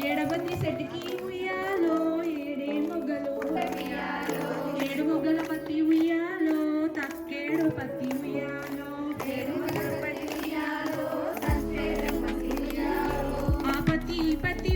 ప్రతి సెట్కి ఉయ్యాలో ఏడే మొగ్గలు ఏడు మొగ్గల పత్తి ఉయ్యాలో తక్కేడు పత్తి ఉయ్యాలో. ఆ పత్తి పత్తి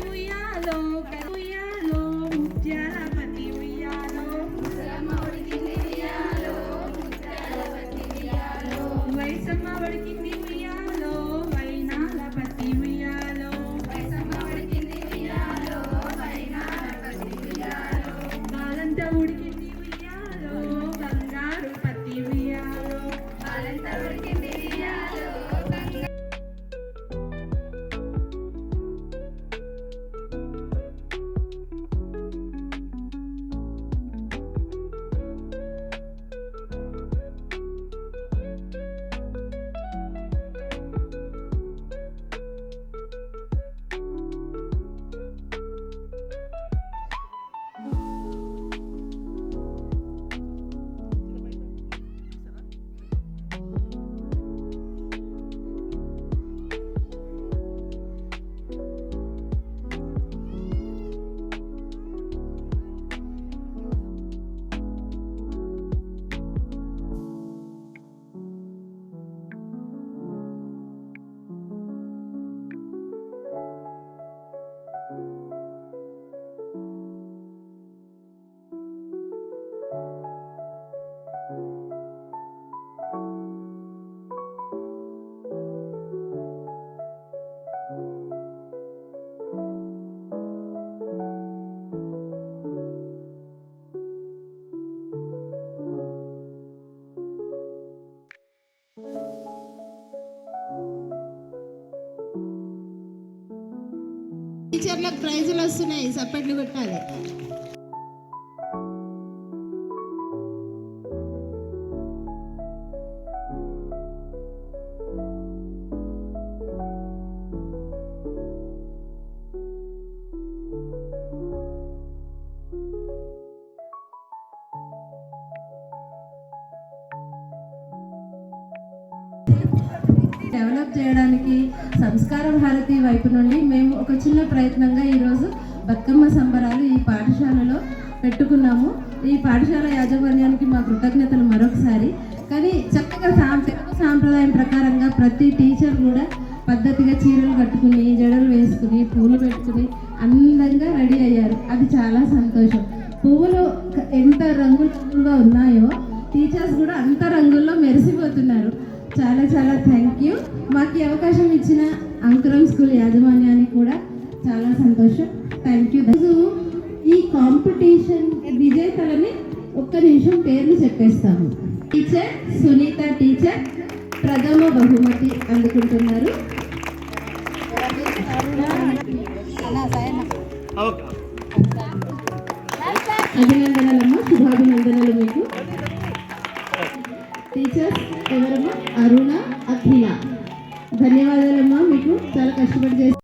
టీచర్లకు ప్రైజులు వస్తున్నాయి సపరేట్లు కొట్టాలి డెవలప్ చేయడానికి సంస్కార భారతి వైపు నుండి మేము ఒక చిన్న ప్రయత్నంగా ఈరోజు బతుకమ్మ సంబరాలు ఈ పాఠశాలలో పెట్టుకున్నాము. ఈ పాఠశాల యాజమాన్యానికి మా కృతజ్ఞతలు మరొకసారి. కానీ చక్కగా సాం తెలుగు సాంప్రదాయం ప్రకారంగా ప్రతి టీచర్ కూడా పద్ధతిగా చీరలు కట్టుకుని జడలు వేసుకుని పూలు పెట్టుకుని అందంగా రెడీ అయ్యారు. అది చాలా సంతోషం. పువ్వులు ఎంత రంగులుగా ఉన్నాయో టీచర్స్ కూడా అంత రంగుల్లో మెరిసిపోతున్నారు. చాలా చాలా థ్యాంక్ యూ మాకు ఈ అవకాశం ఇచ్చిన అంకురం స్కూల్ యాజమాన్యానికి కూడా చాలా సంతోషం. థ్యాంక్ యూ ఈ కాంపిటీషన్ విజేతలని ఒక్క నిమిషం పేర్లు చెప్పేస్తాము. టీచర్ సునీత టీచర్ ప్రథమ బహుమతి అందుకుంటున్నారు. అభినందనలమ్మా టీచర్స్ ఎవరమ్మా అరుణ అఖిల. ధన్యవాదాలమ్మా మీకు చాలా కష్టపడి చేసి